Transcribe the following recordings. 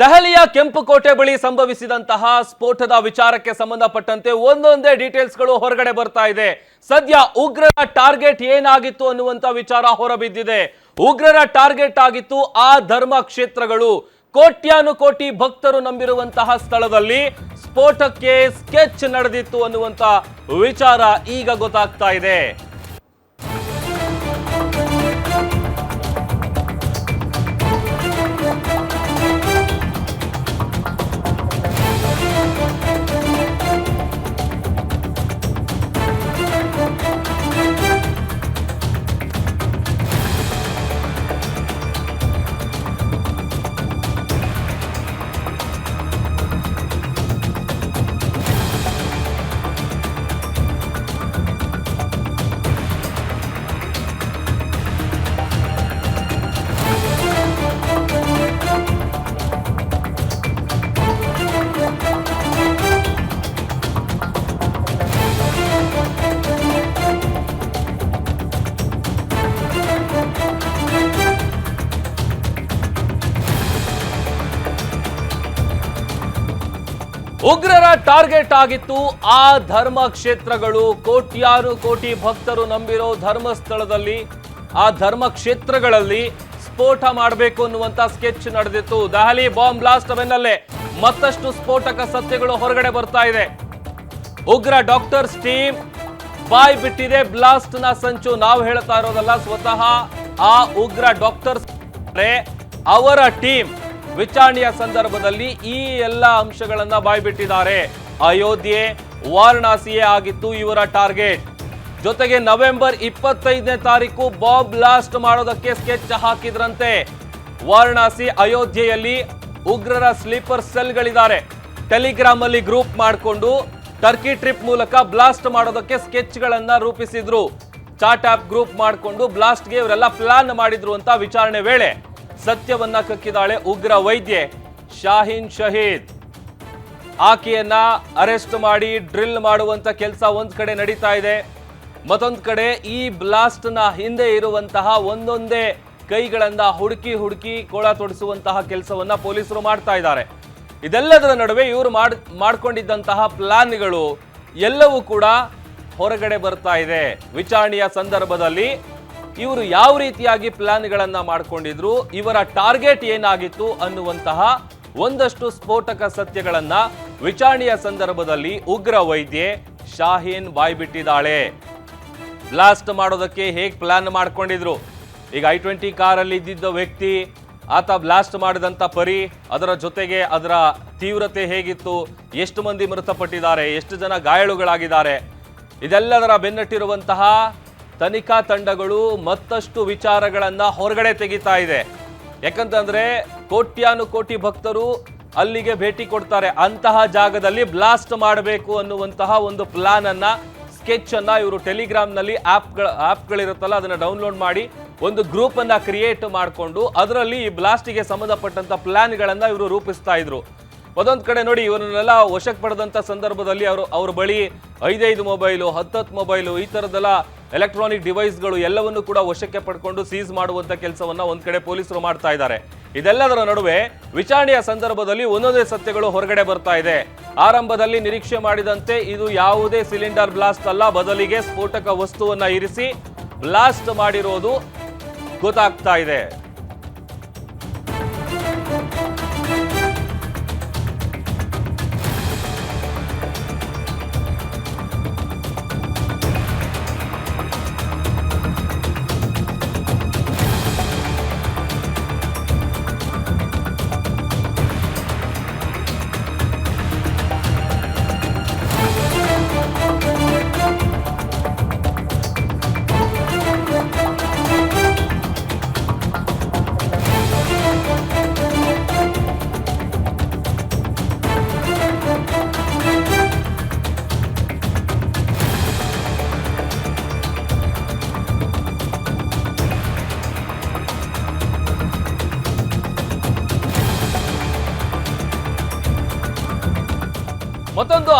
ದೆಹಲಿಯ ಕೆಂಪುಕೋಟೆ ಬಳಿ ಸಂಭವಿಸಿದಂತಹ ಸ್ಫೋಟದ ವಿಚಾರಕ್ಕೆ ಸಂಬಂಧಪಟ್ಟಂತೆ ಒಂದೊಂದೇ ಡೀಟೇಲ್ಸ್ಗಳು ಹೊರಗಡೆ ಬರ್ತಾ ಇದೆ. ಸದ್ಯ ಉಗ್ರರ ಟಾರ್ಗೆಟ್ ಏನಾಗಿತ್ತು ಅನ್ನುವಂತ ವಿಚಾರ ಹೊರಬಿದ್ದಿದೆ. ಉಗ್ರರ ಟಾರ್ಗೆಟ್ ಆಗಿತ್ತು ಆ ಧರ್ಮ ಕ್ಷೇತ್ರಗಳು. ಕೋಟ್ಯಾನು ಕೋಟಿ ಭಕ್ತರು ನಂಬಿರುವಂತಹ ಸ್ಥಳದಲ್ಲಿ ಸ್ಫೋಟಕ್ಕೆ ಸ್ಕೆಚ್ ನಡೆದಿತ್ತು ಅನ್ನುವಂತ ವಿಚಾರ ಈಗ ಗೊತ್ತಾಗ್ತಾ ಇದೆ. ಉಗ್ರರ ಟಾರ್ಗೆಟ್ ಆಗಿತ್ತು ಆ ಧರ್ಮ ಕ್ಷೇತ್ರಗಳು. ಕೋಟ್ಯಾರು ಕೋಟಿ ಭಕ್ತರು ನಂಬಿರೋ ಧರ್ಮಸ್ಥಳದಲ್ಲಿ, ಆ ಧರ್ಮ ಕ್ಷೇತ್ರಗಳಲ್ಲಿ ಸ್ಫೋಟ ಮಾಡಬೇಕು ಅನ್ನುವಂತ ಸ್ಕೆಚ್ ನಡೆದಿತ್ತು. ದೆಹಲಿ ಬಾಂಬ್ ಬ್ಲಾಸ್ಟ್ ಬೆನ್ನಲ್ಲೇ ಮತ್ತಷ್ಟು ಸ್ಫೋಟಕ ಸತ್ಯಗಳು ಹೊರಗಡೆ ಬರ್ತಾ ಇದೆ. ಉಗ್ರ ಡಾಕ್ಟರ್ಸ್ ಟೀಮ್ ಬಾಯ್ ಬಿಟ್ಟಿದೆ, ಬ್ಲಾಸ್ಟ್ನ ಸಂಚು. ನಾವು ಹೇಳ್ತಾ ಇರೋದಲ್ಲ, ಸ್ವತಃ ಆ ಉಗ್ರ ಡಾಕ್ಟರ್ಸ್ ಅವರ ಟೀಮ್ ವಿಚಾರಣೆಯ ಸಂದರ್ಭದಲ್ಲಿ ಈ ಎಲ್ಲ ಅಂಶಗಳನ್ನ ಬಾಯ್ಬಿಟ್ಟಿದ್ದಾರೆ. ಅಯೋಧ್ಯೆ ವಾರಣಾಸಿಯೇ ಆಗಿತ್ತು ಇವರ ಟಾರ್ಗೆಟ್. ಜೊತೆಗೆ ನವೆಂಬರ್ ಇಪ್ಪತ್ತೈದನೇ ತಾರೀಕು ಬಾಂಬ್ ಬ್ಲಾಸ್ಟ್ ಮಾಡೋದಕ್ಕೆ ಸ್ಕೆಚ್ ಹಾಕಿದ್ರಂತೆ. ವಾರಣಾಸಿ ಅಯೋಧ್ಯೆಯಲ್ಲಿ ಉಗ್ರರ ಸ್ಲೀಪರ್ ಸೆಲ್ಗಳಿದ್ದಾರೆ. ಟೆಲಿಗ್ರಾಮ್ ಅಲ್ಲಿ ಗ್ರೂಪ್ ಮಾಡಿಕೊಂಡು ಟರ್ಕಿ ಟ್ರಿಪ್ ಮೂಲಕ ಬ್ಲಾಸ್ಟ್ ಮಾಡೋದಕ್ಕೆ ಸ್ಕೆಚ್ ಗಳನ್ನ ರೂಪಿಸಿದ್ರು. ಚಾಟ್ ಆಪ್ ಗ್ರೂಪ್ ಮಾಡಿಕೊಂಡು ಬ್ಲಾಸ್ಟ್ಗೆ ಇವರೆಲ್ಲ ಪ್ಲಾನ್ ಮಾಡಿದ್ರು ಅಂತ ವಿಚಾರಣೆ ವೇಳೆ. ಸತ್ಯವನ್ನ ಕಕ್ಕಿದಾಳೆ ಉಗ್ರ ವೈದ್ಯೆ ಶಾಹೀನ್ ಶಹೀದ್. ಆಕೆಯನ್ನ ಅರೆಸ್ಟ್ ಮಾಡಿ ಡ್ರಿಲ್ ಮಾಡುವಂತ ಕೆಲಸ ಒಂದ್ ಕಡೆ ನಡೀತಾ ಇದೆ. ಮತ್ತೊಂದು ಕಡೆ ಈ ಬ್ಲಾಸ್ಟ್ನ ಹಿಂದೆ ಇರುವಂತಹ ಒಂದೊಂದೇ ಕೈಗಳನ್ನ ಹುಡುಕಿ ಹುಡುಕಿ ಕೋಳ ತೊಡಿಸುವಂತಹ ಕೆಲಸವನ್ನ ಪೊಲೀಸರು ಮಾಡ್ತಾ ಇದ್ದಾರೆ. ಇದೆಲ್ಲದರ ನಡುವೆ ಇವರು ಮಾಡ್, ಮಾಡ್ಕೊಂಡಿದ್ದಂತಹ ಪ್ಲಾನ್ಗಳು ಎಲ್ಲವೂ ಕೂಡ ಹೊರಗಡೆ ಬರ್ತಾ ಇದೆ. ವಿಚಾರಣೆಯ ಸಂದರ್ಭದಲ್ಲಿ ಇವರು ಯಾವ ರೀತಿಯಾಗಿ ಪ್ಲಾನ್ಗಳನ್ನು ಮಾಡಿಕೊಂಡಿದ್ರು, ಇವರ ಟಾರ್ಗೆಟ್ ಏನಾಗಿತ್ತು ಅನ್ನುವಂತಹ ಒಂದಷ್ಟು ಸ್ಫೋಟಕ ಸತ್ಯಗಳನ್ನ ವಿಚಾರಣೆಯ ಸಂದರ್ಭದಲ್ಲಿ ಉಗ್ರ ವೈದ್ಯೆ ಶಾಹೀನ್ ಬಾಯ್ಬಿಟ್ಟಿದ್ದಾಳೆ. ಬ್ಲಾಸ್ಟ್ ಮಾಡೋದಕ್ಕೆ ಹೇಗೆ ಪ್ಲಾನ್ ಮಾಡ್ಕೊಂಡಿದ್ರು? ಈಗ ಐ ಟ್ವೆಂಟಿ ಕಾರಲ್ಲಿ ಇದ್ದಿದ್ದ ವ್ಯಕ್ತಿ, ಆತ ಬ್ಲಾಸ್ಟ್ ಮಾಡಿದಂಥ ಪರಿ, ಅದರ ಜೊತೆಗೆ ಅದರ ತೀವ್ರತೆ ಹೇಗಿತ್ತು, ಎಷ್ಟು ಮಂದಿ ಮೃತಪಟ್ಟಿದ್ದಾರೆ, ಎಷ್ಟು ಜನ ಗಾಯಾಳುಗಳಾಗಿದ್ದಾರೆ, ಇದೆಲ್ಲದರ ಬೆನ್ನಟ್ಟಿರುವಂತಹ ತನಿಖಾ ತಂಡಗಳು ಮತ್ತಷ್ಟು ವಿಚಾರಗಳನ್ನು ಹೊರಗಡೆ ತೆಗಿತಾ ಇದೆ. ಯಾಕಂತಂದ್ರೆ ಕೋಟ್ಯಾನು ಕೋಟಿ ಭಕ್ತರು ಅಲ್ಲಿಗೆ ಭೇಟಿ ಕೊಡ್ತಾರೆ. ಅಂತಹ ಜಾಗದಲ್ಲಿ ಬ್ಲಾಸ್ಟ್ ಮಾಡಬೇಕು ಅನ್ನುವಂತಹ ಒಂದು ಪ್ಲಾನ್ ಅನ್ನ ಸ್ಕೆಚ್ ಅನ್ನ ಇವರು ಟೆಲಿಗ್ರಾಮ್ನಲ್ಲಿ ಆ್ಯಪ್ಗಳಿರುತ್ತಲ್ಲ ಅದನ್ನು ಡೌನ್ಲೋಡ್ ಮಾಡಿ ಒಂದು ಗ್ರೂಪ್ ಅನ್ನ ಕ್ರಿಯೇಟ್ ಮಾಡಿಕೊಂಡು ಅದರಲ್ಲಿ ಈ ಬ್ಲಾಸ್ಟಿಗೆ ಸಂಬಂಧಪಟ್ಟಂತ ಪ್ಲಾನ್ಗಳನ್ನು ಇವರು ರೂಪಿಸ್ತಾ ಇದ್ರು. ಒಂದೊಂದು ಕಡೆ ನೋಡಿ, ಇವರನ್ನೆಲ್ಲ ವಶಕ್ಕೆ ಪಡೆದಂತ ಸಂದರ್ಭದಲ್ಲಿ ಅವರು, ಅವ್ರ ಬಳಿ ಐದೈದು ಮೊಬೈಲು ಹತ್ತತ್ತು ಮೊಬೈಲು ಈ ತರದೆಲ್ಲ ಎಲೆಕ್ಟ್ರಾನಿಕ್ ಡಿವೈಸ್ಗಳು ಎಲ್ಲವನ್ನು ಕೂಡ ವಶಕ್ಕೆ ಪಡ್ಕೊಂಡು ಸೀಸ್ ಮಾಡುವಂತ ಕೆಲಸವನ್ನ ಒಂದ್ ಕಡೆ ಪೊಲೀಸರು ಮಾಡ್ತಾ ಇದ್ದಾರೆ. ಇದೆಲ್ಲದರ ನಡುವೆ ವಿಚಾರಣೆಯ ಸಂದರ್ಭದಲ್ಲಿ ಒಂದೊಂದೇ ಸತ್ಯಗಳು ಹೊರಗಡೆ ಬರ್ತಾ ಇದೆ. ಆರಂಭದಲ್ಲಿ ನಿರೀಕ್ಷೆ ಮಾಡಿದಂತೆ ಇದು ಯಾವುದೇ ಸಿಲಿಂಡರ್ ಬ್ಲಾಸ್ಟ್ ಅಲ್ಲ, ಬದಲಿಗೆ ಸ್ಫೋಟಕ ವಸ್ತುವನ್ನ ಇರಿಸಿ ಬ್ಲಾಸ್ಟ್ ಮಾಡಿರೋದು ಗೊತ್ತಾಗ್ತಾ ಇದೆ.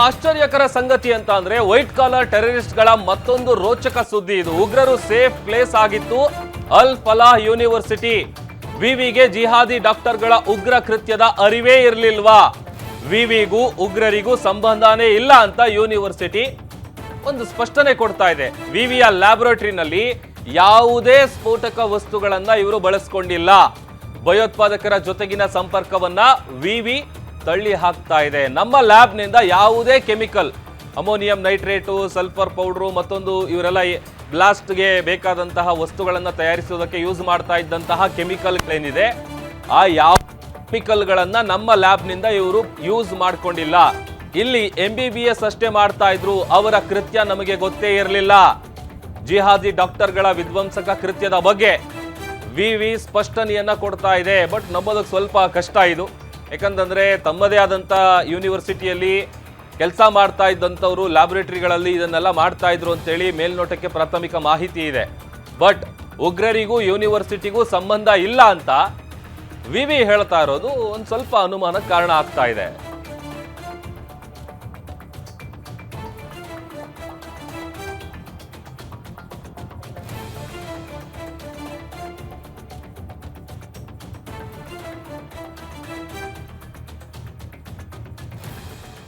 ಆಶ್ಚರ್ಯಕರ ಸಂಗತಿ ಅಂತ ಅಂದ್ರೆ ವೈಟ್ ಕಾಲರ್ ಟೆರರಿಸ್ಟ್ಗಳ ಮತ್ತೊಂದು ರೋಚಕ ಸುದ್ದಿ ಇದು. ಉಗ್ರರು ಸೇಫ್ ಪ್ಲೇಸ್ ಆಗಿತ್ತು ಅಲ್ ಫಲಾಹ್ ಯೂನಿವರ್ಸಿಟಿ. ವಿವಿಗೆ ಜಿಹಾದಿ ಡಾಕ್ಟರ್ಗಳ ಉಗ್ರ ಕೃತ್ಯದ ಅರಿವೇ ಇರಲಿಲ್ವಾ? ವಿವಿಗೂ ಉಗ್ರರಿಗೂ ಸಂಬಂಧನೇ ಇಲ್ಲ ಅಂತ ಯೂನಿವರ್ಸಿಟಿ ಒಂದು ಸ್ಪಷ್ಟನೆ ಕೊಡ್ತಾ ಇದೆ. ವಿವಿಯ ಲ್ಯಾಬೊರೇಟರಿನಲ್ಲಿ ಯಾವುದೇ ಸ್ಫೋಟಕ ವಸ್ತುಗಳನ್ನ ಇವರು ಬಳಸ್ಕೊಂಡಿಲ್ಲ. ಭಯೋತ್ಪಾದಕರ ಜೊತೆಗಿನ ಸಂಪರ್ಕವನ್ನ ವಿವಿ ತಳ್ಳಿ ಹಾಕ್ತಾ ಇದೆ. ನಮ್ಮ ಲ್ಯಾಬ್ನಿಂದ ಯಾವುದೇ chemical, ammonium nitrate, sulphur powder, ಮತ್ತೊಂದು ಇವರೆಲ್ಲ ಬ್ಲಾಸ್ಟ್ಗೆ ಬೇಕಾದಂತಹ ವಸ್ತುಗಳನ್ನು ತಯಾರಿಸೋದಕ್ಕೆ ಯೂಸ್ ಮಾಡ್ತಾ ಇದ್ದಂತಹ ಕೆಮಿಕಲ್ಗಳೇನಿದೆ ಆ ಯಾವ ಕೆಮಿಕಲ್ಗಳನ್ನು ನಮ್ಮ ಲ್ಯಾಬ್ನಿಂದ ಇವರು ಯೂಸ್ ಮಾಡಿಕೊಂಡಿಲ್ಲ. ಇಲ್ಲಿ ಎಂ ಬಿ ಬಿ ಎಸ್ ಅಷ್ಟೇ ಮಾಡ್ತಾ ಇದ್ರು. ಅವರ ಕೃತ್ಯ ನಮಗೆ ಗೊತ್ತೇ ಇರಲಿಲ್ಲ. ಜಿಹಾದಿ ಡಾಕ್ಟರ್ಗಳ ವಿಧ್ವಂಸಕ ಕೃತ್ಯದ ಬಗ್ಗೆ ವಿ ವಿ ಸ್ಪಷ್ಟನೆಯನ್ನು ಕೊಡ್ತಾ ಇದೆ. ಬಟ್ ನಂಬೋದಕ್ಕೆ ಸ್ವಲ್ಪ ಕಷ್ಟ ಇದು. ಯಾಕಂತಂದ್ರೆ ತಮ್ಮದೇ ಆದಂಥ ಯೂನಿವರ್ಸಿಟಿಯಲ್ಲಿ ಕೆಲಸ ಮಾಡ್ತಾ ಇದ್ದಂಥವರು ಲ್ಯಾಬೊರೇಟರಿಗಳಲ್ಲಿ ಇದನ್ನೆಲ್ಲ ಮಾಡ್ತಾ ಇದ್ರು ಅಂತೇಳಿ ಮೇಲ್ನೋಟಕ್ಕೆ ಪ್ರಾಥಮಿಕ ಮಾಹಿತಿ ಇದೆ. ಬಟ್ ಉಗ್ರರಿಗೂ ಯೂನಿವರ್ಸಿಟಿಗೂ ಸಂಬಂಧ ಇಲ್ಲ ಅಂತ ವಿ ವಿ ಹೇಳ್ತಾ ಇರೋದು ಒಂದು ಸ್ವಲ್ಪ ಅನುಮಾನಕ್ಕೆ ಕಾರಣ ಆಗ್ತಾ ಇದೆ.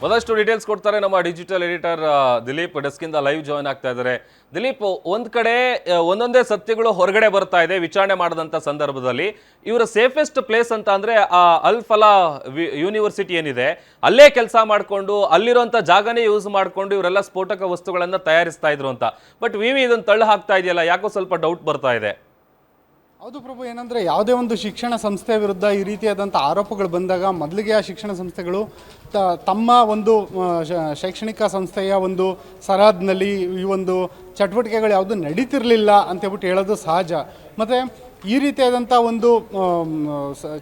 ಒಂದಷ್ಟು ಡೀಟೇಲ್ಸ್ ಕೊಡ್ತಾರೆ ನಮ್ಮ ಡಿಜಿಟಲ್ ಎಡಿಟರ್ ದಿಲೀಪ್ ಡೆಸ್ಕಿಂದ ಲೈವ್ ಜಾಯ್ನ್ ಆಗ್ತಾ ಇದ್ದಾರೆ ದಿಲೀಪ್ ಒಂದ್ ಕಡೆ ಒಂದೊಂದೇ ಸತ್ಯಗಳು ಹೊರಗಡೆ ಬರ್ತಾ ಇದೆ ವಿಚಾರಣೆ ಮಾಡಿದಂಥ ಸಂದರ್ಭದಲ್ಲಿ ಇವರ ಸೇಫೆಸ್ಟ್ ಪ್ಲೇಸ್ ಅಂತ ಅಂದ್ರೆ ಆ ಅಲ್ ಫಲಾ ಯೂನಿವರ್ಸಿಟಿ ಏನಿದೆ ಅಲ್ಲೇ ಕೆಲಸ ಮಾಡಿಕೊಂಡು ಅಲ್ಲಿರುವಂಥ ಜಾಗನೇ ಯೂಸ್ ಮಾಡಿಕೊಂಡು ಇವರೆಲ್ಲ ಸ್ಫೋಟಕ ವಸ್ತುಗಳನ್ನು ತಯಾರಿಸ್ತಾ ಇದ್ರು ಅಂತ ಬಟ್ ವಿ ವಿ ಇದನ್ನು ತಳ್ಳು ಹಾಕ್ತಾ ಇದೆಯಲ್ಲ ಯಾಕೋ ಸ್ವಲ್ಪ ಡೌಟ್ ಬರ್ತಾ ಇದೆ ಹೌದು ಪ್ರಭು, ಏನಂದರೆ ಯಾವುದೇ ಒಂದು ಶಿಕ್ಷಣ ಸಂಸ್ಥೆ ವಿರುದ್ಧ ಈ ರೀತಿಯಾದಂಥ ಆರೋಪಗಳು ಬಂದಾಗ ಮೊದಲಿಗೆ ಆ ಶಿಕ್ಷಣ ಸಂಸ್ಥೆಗಳು ತ- ತಮ್ಮ ಒಂದು ಶೈಕ್ಷಣಿಕ ಸಂಸ್ಥೆಯ ಒಂದು ಸರಹದ್ನಲ್ಲಿ ಈ ಒಂದು ಚಟುವಟಿಕೆಗಳು ಯಾವುದು ನಡೀತಿರಲಿಲ್ಲ ಅಂತೇಳ್ಬಿಟ್ಟು ಹೇಳೋದು ಸಹಜ. ಮತ್ತು ಈ ರೀತಿಯಾದಂಥ ಒಂದು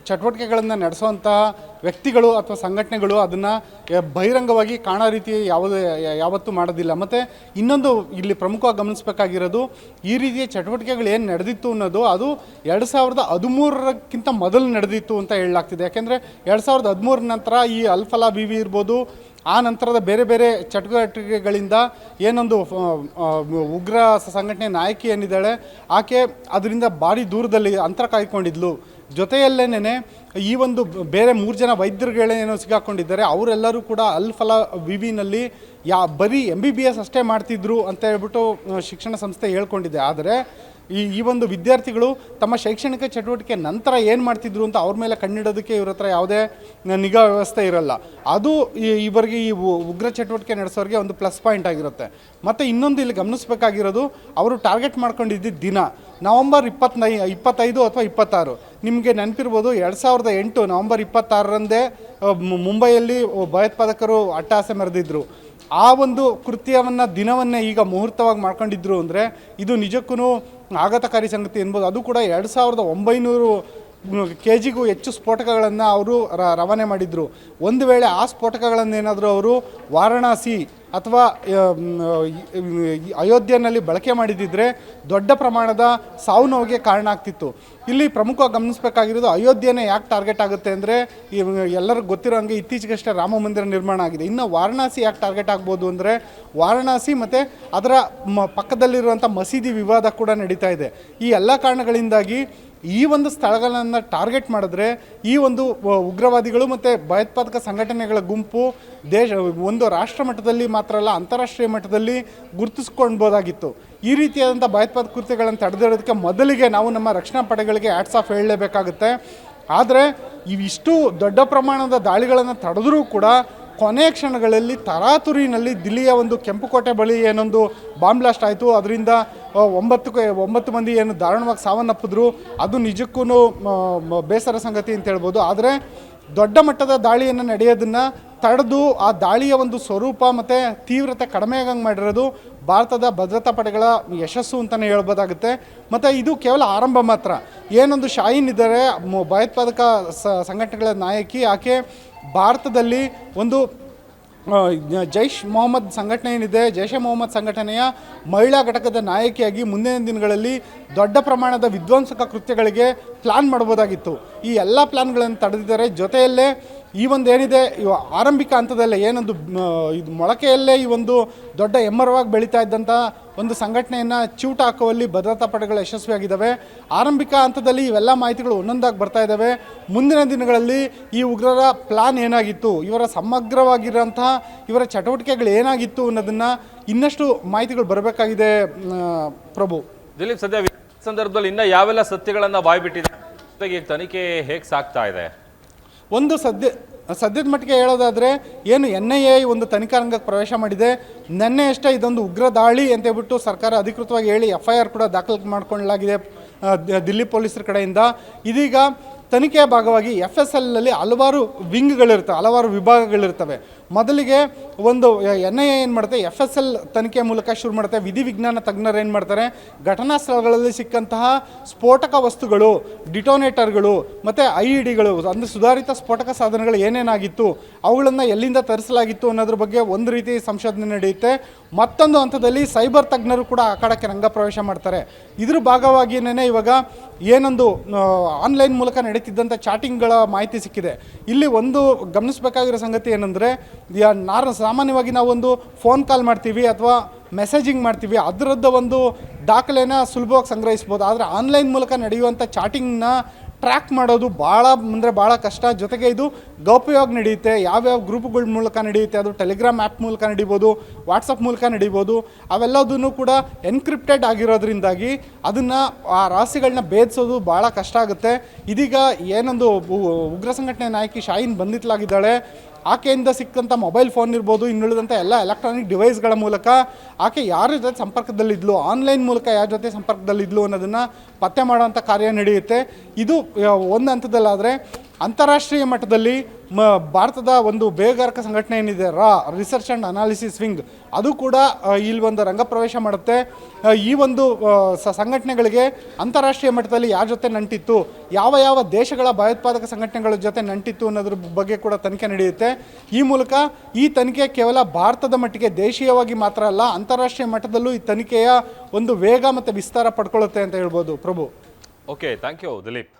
ಚಟುವಟಿಕೆಗಳನ್ನು ನಡೆಸುವಂತಹ ವ್ಯಕ್ತಿಗಳು ಅಥವಾ ಸಂಘಟನೆಗಳು ಅದನ್ನು ಬಹಿರಂಗವಾಗಿ ಕಾಣೋ ರೀತಿ ಯಾವುದೇ ಯಾವತ್ತೂ ಮಾಡೋದಿಲ್ಲ. ಮತ್ತು ಇನ್ನೊಂದು ಇಲ್ಲಿ ಪ್ರಮುಖವಾಗಿ ಗಮನಿಸಬೇಕಾಗಿರೋದು, ಈ ರೀತಿಯ ಚಟುವಟಿಕೆಗಳು ಏನು ನಡೆದಿತ್ತು ಅನ್ನೋದು ಅದು ಎರಡು ಸಾವಿರದ ಹದಿಮೂರಕ್ಕಿಂತ ಮೊದಲು ನಡೆದಿತ್ತು ಅಂತ ಹೇಳಲಾಗ್ತಿದೆ. ಯಾಕೆಂದರೆ ಎರಡು ಸಾವಿರದ ಹದಿಮೂರ ನಂತರ ಈ ಅಲ್ಫಲಾ ಬಿ ವಿ ಇರ್ಬೋದು ಆ ನಂತರದ ಬೇರೆ ಬೇರೆ ಚಟುವಟಿಕೆಗಳಿಂದ ಏನೊಂದು ಉಗ್ರ ಸಂಘಟನೆ ನಾಯಕಿ ಏನಿದ್ದಾಳೆ, ಆಕೆ ಅದರಿಂದ ಭಾರಿ ದೂರದಲ್ಲಿ ಅಂತರ ಕಾಯ್ಕೊಂಡಿದ್ಲು. ಜೊತೆಯಲ್ಲೇನೆ ಈ ಒಂದು ಬೇರೆ ಮೂರು ಜನ ವೈದ್ಯರುಗಳೇನೋ ಸಿಗಾಕೊಂಡಿದ್ದಾರೆ, ಅವರೆಲ್ಲರೂ ಕೂಡ ಅಲ್ ಫಲಾ ವಿವಿನಲ್ಲಿ ಯಾ, ಬರೀ ಎಂ ಬಿ ಬಿ ಎಸ್ ಅಷ್ಟೇ ಮಾಡ್ತಿದ್ರು ಅಂತ ಹೇಳ್ಬಿಟ್ಟು ಶಿಕ್ಷಣ ಸಂಸ್ಥೆ ಹೇಳ್ಕೊಂಡಿದೆ. ಆದರೆ ಈ ಈ ಒಂದು ವಿದ್ಯಾರ್ಥಿಗಳು ತಮ್ಮ ಶೈಕ್ಷಣಿಕ ಚಟುವಟಿಕೆ ನಂತರ ಏನು ಮಾಡ್ತಿದ್ರು ಅಂತ ಅವ್ರ ಮೇಲೆ ಕಣ್ಣಿಡೋದಕ್ಕೆ ಇವ್ರ ಹತ್ರ ಯಾವುದೇ ನಿಗಾ ವ್ಯವಸ್ಥೆ ಇರಲ್ಲ. ಅದು ಇವರಿಗೆ ಈ ಉಗ್ರ ಚಟುವಟಿಕೆ ನಡೆಸೋರಿಗೆ ಒಂದು ಪ್ಲಸ್ ಪಾಯಿಂಟ್ ಆಗಿರುತ್ತೆ. ಮತ್ತು ಇನ್ನೊಂದು ಇಲ್ಲಿ ಗಮನಿಸಬೇಕಾಗಿರೋದು, ಅವರು ಟಾರ್ಗೆಟ್ ಮಾಡ್ಕೊಂಡಿದ್ದ ದಿನ, ನವಂಬರ್ ಇಪ್ಪತ್ತೈ ಇಪ್ಪತ್ತೈದು ಅಥವಾ ಇಪ್ಪತ್ತಾರು. ನಿಮಗೆ ನೆನಪಿರ್ಬೋದು, ಎರಡು ಸಾವಿರದ ಎಂಟು ನವಂಬರ್ ಇಪ್ಪತ್ತಾರರಂದೇ ಮುಂಬೈಯಲ್ಲಿ ಭಯೋತ್ಪಾದಕರು ಅಟ್ಟಾಸೆ ಮೆರೆದಿದ್ರು. ಆ ಒಂದು ಕೃತ್ಯವನ್ನು ದಿನವನ್ನೇ ಈಗ ಮುಹೂರ್ತವಾಗಿ ಮಾಡ್ಕೊಂಡಿದ್ರು ಅಂದರೆ ಇದು ನಿಜಕ್ಕೂ ಆಘಾತಕಾರಿ ಸಂಗತಿ ಎನ್ಬೋದು. ಅದು ಕೂಡ ಎರಡು ಸಾವಿರದ ಒಂಬೈನೂರು ಕೆ ಜಿಗೂ ಹೆಚ್ಚು ಸ್ಫೋಟಕಗಳನ್ನು ಅವರು ರವಾನೆ ಮಾಡಿದರು. ಒಂದು ವೇಳೆ ಆ ಸ್ಫೋಟಕಗಳನ್ನೇನಾದರೂ ಅವರು ವಾರಣಾಸಿ ಅಥವಾ ಅಯೋಧ್ಯೆಯಲ್ಲಿ ಬಳಕೆ ಮಾಡಿದ್ದಿದ್ರೆ ದೊಡ್ಡ ಪ್ರಮಾಣದ ಸಾವು ನೋವಿಗೆ ಕಾರಣ ಆಗ್ತಿತ್ತು. ಇಲ್ಲಿ ಪ್ರಮುಖವಾಗಿ ಗಮನಿಸಬೇಕಾಗಿರೋದು ಅಯೋಧ್ಯೆನೇ ಯಾಕೆ ಟಾರ್ಗೆಟ್ ಆಗುತ್ತೆ ಅಂದರೆ ಎಲ್ಲರಿಗೂ ಗೊತ್ತಿರೋ ಹಂಗೆ ಇತ್ತೀಚೆಗಷ್ಟೇ ರಾಮ ಮಂದಿರ ನಿರ್ಮಾಣ ಆಗಿದೆ. ಇನ್ನು ವಾರಣಾಸಿ ಯಾಕೆ ಟಾರ್ಗೆಟ್ ಆಗ್ಬೋದು ಅಂದರೆ, ವಾರಣಾಸಿ ಮತ್ತು ಅದರ ಮ, ಪಕ್ಕದಲ್ಲಿರುವಂಥ ಮಸೀದಿ ವಿವಾದ ಕೂಡ ನಡೀತಾ ಇದೆ. ಈ ಎಲ್ಲ ಕಾರಣಗಳಿಂದಾಗಿ ಈ ಒಂದು ಸ್ಥಳಗಳನ್ನು ಟಾರ್ಗೆಟ್ ಮಾಡಿದ್ರೆ ಈ ಒಂದು ಉಗ್ರವಾದಿಗಳು ಮತ್ತು ಭಯೋತ್ಪಾದಕ ಸಂಘಟನೆಗಳ ಗುಂಪು ದೇಶ, ಒಂದು ರಾಷ್ಟ್ರ ಮಟ್ಟದಲ್ಲಿ ಮಾತ್ರ ಅಲ್ಲ, ಅಂತಾರಾಷ್ಟ್ರೀಯ ಮಟ್ಟದಲ್ಲಿ ಗುರುತಿಸ್ಕೊಳ್ಬೋದಾಗಿತ್ತು. ಈ ರೀತಿಯಾದಂಥ ಭಯೋತ್ಪಾದಕ ಕೃತ್ಯಗಳನ್ನು ತಡೆದಿಡೋದಕ್ಕೆ ಮೊದಲಿಗೆ ನಾವು ನಮ್ಮ ರಕ್ಷಣಾ ಪಡೆಗಳಿಗೆ ಆ್ಯಡ್ಸ್ ಆಫ್ ಹೇಳಲೇಬೇಕಾಗುತ್ತೆ. ಆದರೆ ಇವಿಷ್ಟು ದೊಡ್ಡ ಪ್ರಮಾಣದ ದಾಳಿಗಳನ್ನು ತಡೆದರೂ ಕೂಡ ಕೊನೆಯ ಕ್ಷಣಗಳಲ್ಲಿ ತರಾತುರಿನಲ್ಲಿ ದಿಲ್ಲಿಯ ಒಂದು ಕೆಂಪುಕೋಟೆ ಬಳಿ ಏನೊಂದು ಬಾಂಬ್ ಬ್ಲಾಸ್ಟ್ ಆಯಿತು. ಅದರಿಂದ ಒಂಬತ್ತು ಒಂಬತ್ತು ಮಂದಿ ಏನು ದಾರುಣವಾಗಿ ಸಾವನ್ನಪ್ಪಿದ್ರು. ಅದು ನಿಜಕ್ಕೂ ಬೇಸರ ಸಂಗತಿ ಅಂತ ಹೇಳ್ಬೋದು. ಆದರೆ ದೊಡ್ಡ ಮಟ್ಟದ ದಾಳಿಯನ್ನು ನಡೆಯೋದನ್ನು ತಡೆದು ಆ ದಾಳಿಯ ಒಂದು ಸ್ವರೂಪ ಮತ್ತು ತೀವ್ರತೆ ಕಡಿಮೆ ಆಗಂಗೆ ಮಾಡಿರೋದು ಭಾರತದ ಭದ್ರತಾ ಪಡೆಗಳ ಯಶಸ್ಸು ಅಂತಲೇ ಹೇಳ್ಬೋದಾಗುತ್ತೆ. ಮತ್ತು ಇದು ಕೇವಲ ಆರಂಭ ಮಾತ್ರ. ಏನೊಂದು ಶಾಯಿನ್ ಇದ್ದಾರೆ ಭಯೋತ್ಪಾದಕ ಸಂಘಟನೆಗಳ ನಾಯಕಿ. ಆಕೆ ಭಾರತದಲ್ಲಿ ಒಂದು ಜೈಷ್ ಮೊಹಮ್ಮದ್ ಸಂಘಟನೆ ಏನಿದೆ, ಜೈಷೆ ಮೊಹಮ್ಮದ್ ಸಂಘಟನೆಯ ಮಹಿಳಾ ಘಟಕದ ನಾಯಕಿಯಾಗಿ ಮುಂದಿನ ದಿನಗಳಲ್ಲಿ ದೊಡ್ಡ ಪ್ರಮಾಣದ ವಿಧ್ವಂಸಕ ಕೃತ್ಯಗಳಿಗೆ ಪ್ಲಾನ್ ಮಾಡ್ಬೋದಾಗಿತ್ತು ಈ ಎಲ್ಲ ಪ್ಲ್ಯಾನ್ಗಳನ್ನು ತಡೆದಿದ್ದಾರೆ. ಜೊತೆಯಲ್ಲೇ ಈ ಒಂದು ಏನಿದೆ ಆರಂಭಿಕ ಹಂತದಲ್ಲೇ ಏನೊಂದು ಇದು ಮೊಳಕೆಯಲ್ಲೇ ಈ ಒಂದು ದೊಡ್ಡ ಎಮ್ಮರವಾಗಿ ಬೆಳೀತಾ ಇದ್ದಂಥ ಒಂದು ಸಂಘಟನೆಯನ್ನು ಚೂಟ ಹಾಕುವಲ್ಲಿ ಭದ್ರತಾ ಪಡೆಗಳು ಯಶಸ್ವಿಯಾಗಿದ್ದಾವೆ. ಆರಂಭಿಕ ಹಂತದಲ್ಲಿ ಇವೆಲ್ಲ ಮಾಹಿತಿಗಳು ಒಂದೊಂದಾಗಿ ಬರ್ತಾ ಇದ್ದಾವೆ. ಮುಂದಿನ ದಿನಗಳಲ್ಲಿ ಈ ಉಗ್ರರ ಪ್ಲಾನ್ ಏನಾಗಿತ್ತು, ಇವರ ಸಮಗ್ರವಾಗಿರೋಂತಹ ಇವರ ಚಟುವಟಿಕೆಗಳು ಏನಾಗಿತ್ತು ಅನ್ನೋದನ್ನು ಇನ್ನಷ್ಟು ಮಾಹಿತಿಗಳು ಬರಬೇಕಾಗಿದೆ ಪ್ರಭು. ದಿಲೀಪ್, ಸದ್ಯ ಸಂದರ್ಭದಲ್ಲಿ ಇನ್ನ ಯಾವೆಲ್ಲ ಸತ್ಯಗಳನ್ನು ಬಾಯ್ಬಿಟ್ಟಿದೆ ಜೊತೆಗೆ ತನಿಖೆ ಹೇಗೆ ಸಾಗ್ತಾ ಇದೆ? ಒಂದು ಸದ್ಯ, ಸದ್ಯದ ಮಟ್ಟಿಗೆ ಹೇಳೋದಾದರೆ ಏನು ಎನ್ ಐ ಎ ಒಂದು ತನಿಖಾ ರಂಗಕ್ಕೆ ಪ್ರವೇಶ ಮಾಡಿದೆ. ನಿನ್ನೆ ಅಷ್ಟೇ ಇದೊಂದು ಉಗ್ರ ದಾಳಿ ಅಂತ ಹೇಳ್ಬಿಟ್ಟು ಸರ್ಕಾರ ಅಧಿಕೃತವಾಗಿ ಹೇಳಿ ಎಫ್ ಐ ಆರ್ ಕೂಡ ದಾಖಲು ಮಾಡಿಕೊಳ್ಳಲಾಗಿದೆ ದಿಲ್ಲಿ ಪೊಲೀಸರ ಕಡೆಯಿಂದ. ಇದೀಗ ತನಿಖೆಯ ಭಾಗವಾಗಿ ಎಫ್ ಎಸ್ ಎಲ್ನಲ್ಲಿ ಹಲವಾರು ವಿಂಗ್ಗಳಿರ್ತವೆ, ಹಲವಾರು ವಿಭಾಗಗಳಿರ್ತವೆ. ಮೊದಲಿಗೆ ಒಂದು ಎನ್ ಐ ಎ ಏನು ಮಾಡುತ್ತೆ? ಎಫ್ ಎಸ್ ಎಲ್ ತನಿಖೆ ಮೂಲಕ ಶುರು ಮಾಡುತ್ತೆ. ವಿಧಿವಿಜ್ಞಾನ ತಜ್ಞರು ಏನು ಮಾಡ್ತಾರೆ? ಘಟನಾ ಸ್ಥಳಗಳಲ್ಲಿ ಸಿಕ್ಕಂತಹ ಸ್ಫೋಟಕ ವಸ್ತುಗಳು, ಡಿಟೋನೇಟರ್ಗಳು ಮತ್ತು ಐ ಇ ಡಿಗಳು ಅಂದರೆ ಸುಧಾರಿತ ಸ್ಫೋಟಕ ಸಾಧನಗಳು ಏನೇನಾಗಿತ್ತು, ಅವುಗಳನ್ನು ಎಲ್ಲಿಂದ ತರಿಸಲಾಗಿತ್ತು ಅನ್ನೋದ್ರ ಬಗ್ಗೆ ಒಂದು ರೀತಿ ಸಂಶೋಧನೆ ನಡೆಯುತ್ತೆ. ಮತ್ತೊಂದು ಹಂತದಲ್ಲಿ ಸೈಬರ್ ತಜ್ಞರು ಕೂಡ ಆ ರಂಗ ಪ್ರವೇಶ ಮಾಡ್ತಾರೆ. ಇದ್ರ ಭಾಗವಾಗಿಯೇ ಇವಾಗ ಏನೊಂದು ಆನ್ಲೈನ್ ಮೂಲಕ ನಡೀತಿದ್ದಂಥ ಚಾಟಿಂಗ್ಗಳ ಮಾಹಿತಿ ಸಿಕ್ಕಿದೆ. ಇಲ್ಲಿ ಒಂದು ಗಮನಿಸಬೇಕಾಗಿರೋ ಸಂಗತಿ ಏನಂದರೆ ನಾರ್ ಸಾಮಾನ್ಯವಾಗಿ ನಾವೊಂದು ಫೋನ್ ಕಾಲ್ ಮಾಡ್ತೀವಿ ಅಥವಾ ಮೆಸೇಜಿಂಗ್ ಮಾಡ್ತೀವಿ. ಅದರದ್ದು ಒಂದು ದಾಖಲೆನ ಸುಲಭವಾಗಿ ಸಂಗ್ರಹಿಸ್ಬೋದು. ಆದರೆ ಆನ್ಲೈನ್ ಮೂಲಕ ನಡೆಯುವಂಥ ಚಾಟಿಂಗ್ನ ಟ್ರ್ಯಾಕ್ ಮಾಡೋದು ಭಾಳ ಅಂದರೆ ಭಾಳ ಕಷ್ಟ. ಜೊತೆಗೆ ಇದು ಗೌಪ್ಯವಾಗಿ ನಡೆಯುತ್ತೆ. ಯಾವ್ಯಾವ ಗ್ರೂಪ್ಗಳ ಮೂಲಕ ನಡೆಯುತ್ತೆ? ಅದು ಟೆಲಿಗ್ರಾಮ್ ಆ್ಯಪ್ ಮೂಲಕ ನಡೀಬೋದು ವಾಟ್ಸಪ್ ಮೂಲಕ ನಡೀಬೋದು. ಅವೆಲ್ಲದನ್ನು ಕೂಡ ಎನ್ಕ್ರಿಪ್ಟೆಡ್ ಆಗಿರೋದ್ರಿಂದಾಗಿ ಅದನ್ನು ಆ ರಹಸ್ಯಗಳನ್ನ ಭೇದಿಸೋದು ಭಾಳ ಕಷ್ಟ ಆಗುತ್ತೆ. ಇದೀಗ ಏನೊಂದು ಉಗ್ರ ಸಂಘಟನೆ ನಾಯಕಿ ಶಾಯಿನ್ ಬಂಧಿತಲಾಗಿದ್ದಾಳೆ ಆಕೆಯಿಂದ ಸಿಕ್ಕಂಥ ಮೊಬೈಲ್ ಫೋನ್ ಇರ್ಬೋದು ಇನ್ನುಳಿದಂಥ ಎಲ್ಲ ಎಲೆಕ್ಟ್ರಾನಿಕ್ ಡಿವೈಸ್ಗಳ ಮೂಲಕ ಆಕೆ ಯಾರ ಜೊತೆ ಸಂಪರ್ಕದಲ್ಲಿದ್ಲು ಆನ್ಲೈನ್ ಮೂಲಕ ಯಾರ ಜೊತೆ ಸಂಪರ್ಕದಲ್ಲಿದ್ಲು ಅನ್ನೋದನ್ನು ಪತ್ತೆ ಮಾಡುವಂಥ ಕಾರ್ಯ ನಡೆಯುತ್ತೆ. ಇದು ಒಂದು ಹಂತದಲ್ಲಾದರೆ ಅಂತಾರಾಷ್ಟ್ರೀಯ ಮಟ್ಟದಲ್ಲಿ ಮ, ಭಾರತದ ಒಂದು ಬೇಗಾರಕ ಸಂಘಟನೆ ಏನಿದೆ, ರಾ ರಿಸರ್ಚ್ ಆ್ಯಂಡ್ ಅನಾಲಿಸಿಸ್ ವಿಂಗ್ ಅದು ಕೂಡ ಇಲ್ಲಿ ಒಂದು ರಂಗಪ್ರವೇಶ ಮಾಡುತ್ತೆ. ಈ ಒಂದು ಸಂಘಟನೆಗಳಿಗೆ ಅಂತಾರಾಷ್ಟ್ರೀಯ ಮಟ್ಟದಲ್ಲಿ ಯಾರ ಜೊತೆ ನಂಟಿತ್ತು, ಯಾವ ಯಾವ ದೇಶಗಳ ಭಯೋತ್ಪಾದಕ ಸಂಘಟನೆಗಳ ಜೊತೆ ನಂಟಿತ್ತು ಅನ್ನೋದ್ರ ಬಗ್ಗೆ ಕೂಡ ತನಿಖೆ ನಡೆಯುತ್ತೆ. ಈ ಮೂಲಕ ಈ ತನಿಖೆ ಕೇವಲ ಭಾರತದ ಮಟ್ಟಿಗೆ ದೇಶೀಯವಾಗಿ ಮಾತ್ರ ಅಲ್ಲ, ಅಂತಾರಾಷ್ಟ್ರೀಯ ಮಟ್ಟದಲ್ಲೂ ಈ ತನಿಖೆಯ ಒಂದು ವೇಗ ಮತ್ತು ವಿಸ್ತಾರ ಪಡ್ಕೊಳ್ಳುತ್ತೆ ಅಂತ ಹೇಳ್ಬೋದು. Prabhu. Okay thank you Dileep